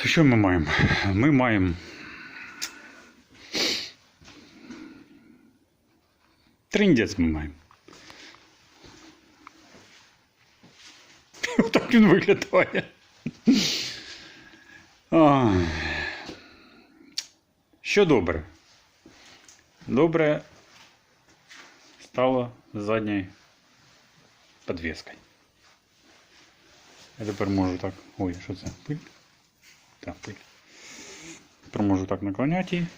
То що ми маємо? Ми маємо. Триндець ми маємо. Так він виглядає. Ай. Що добре? Добре стало з задньою підвіскою. Я тепер можу так. Ой, що це? Пиль? Так, пиль. Тепер можу так наклоняти її.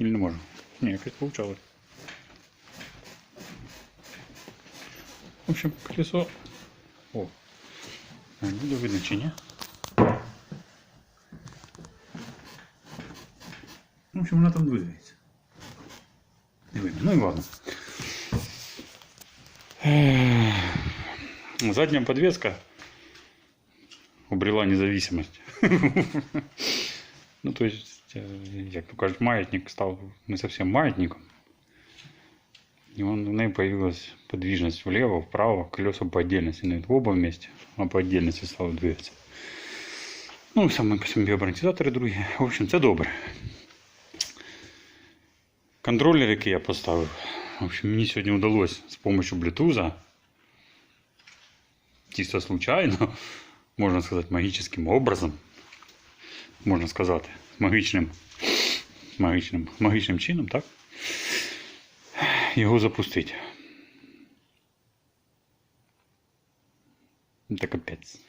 Или не можу? Ні, якось получалось. В общем, колесо. О. А, Буде видно чи ні? В общем, вона там двигається. Не видно. Ну і ладно. Ех. Задняя подвеска обрела независимость. Ну, то есть, як то кажуть, маятник стал не совсем маятником. И он, в ней появилась подвижность влево, вправо, колеса по отдельности, не оба вместе, а по отдельности стало двигаться. Ну, саме по собі амортизатори другі. В общем, це добре. Контролер, який я поставив. В общем, мені сьогодні вдалося з допомогою Bluetooth, чисто случайно, можна сказати, магічним образом, можна сказати, магічним, магічним, магічним чином, так? Його запустити. Це капець.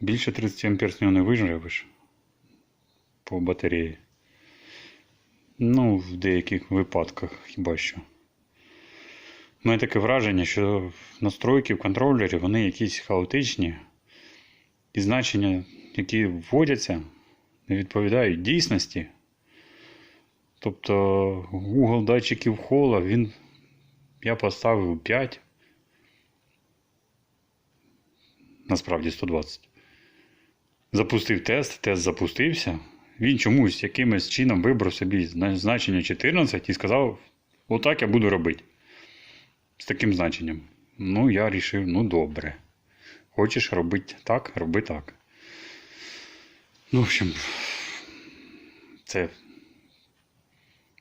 Більше 30 ампер з нього не виживеш по батареї. Ну, в деяких випадках хіба що. У мене таке враження, що настройки в контролері вони якісь хаотичні, і значення, які вводяться, не відповідають дійсності. Тобто угол датчиків хола він я поставив 5. Насправді 120. Запустив тест, тест запустився. Він чомусь якимось чином вибрав собі значення 14 і сказав: отак я буду робити. З таким значенням. Ну, я вирішив, ну добре. Хочеш робити так, роби так. Ну, в общем, це.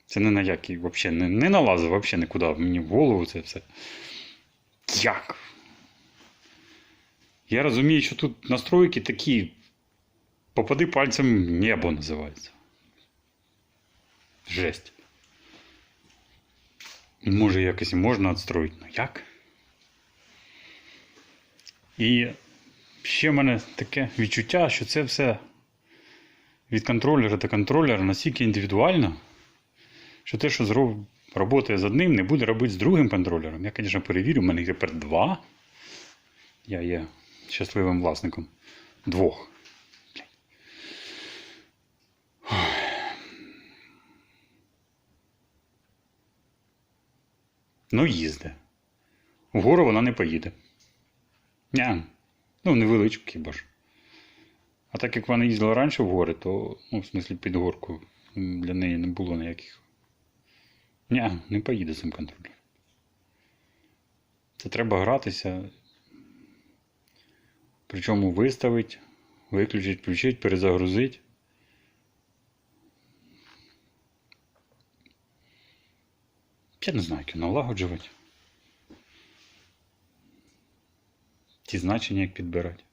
Це не на який, взагалі, не, не налазив взагалі нікуди мені в голову це все. Як? Я розумію, що тут настройки такі. Попади пальцем небо називається. Жесть. Може, якось можна відстроїти. Ну як? І ще в мене таке відчуття, що це все від контролера до контролера настільки індивідуально, що те, що зроб... працює з одним, не буде робити з другим контролером. Я, звісно, перевірю, в мене їх тепер два. Я є щасливим власником двох. Ну, їзде. Вгору вона не поїде. Ня. Ну, невеличку хіба ж. А так як вона їздила раніше в гори, то, ну, в смислі, під горку для неї не було ніяких. Ня, не поїде цим контролем. Це треба гратися. Причому виставити, виключити, включити, перезагрузити. Я не знаю, як налагоджувати. Ті значення як підбирати.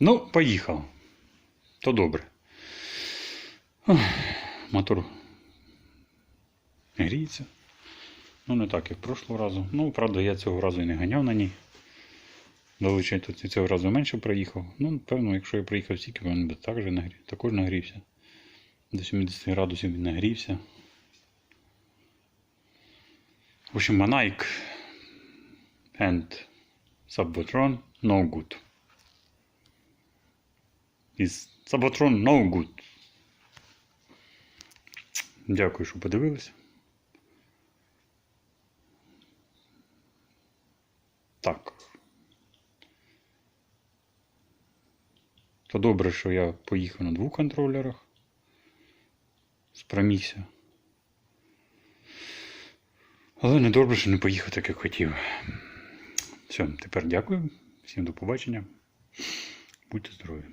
Ну, поїхав. То добре. Мотор гріється. Ну, не так, як прошлого разу. Ну, правда, я цього разу і не ганяв на ній. Долучай тут цього разу менше проїхав. Ну, певно, якщо я проїхав стільки, він би також нагрівся. До 70 градусів він нагрівся. В общем, Manike and Subbotron no good. Is Subbotron no good. Дякую, що подивилися. Так. То добре, що я поїхав на двох контролерах. Спромігся. Але не добре, що не поїхав так, як хотів. Все, тепер дякую. Всім до побачення. Будьте здорові.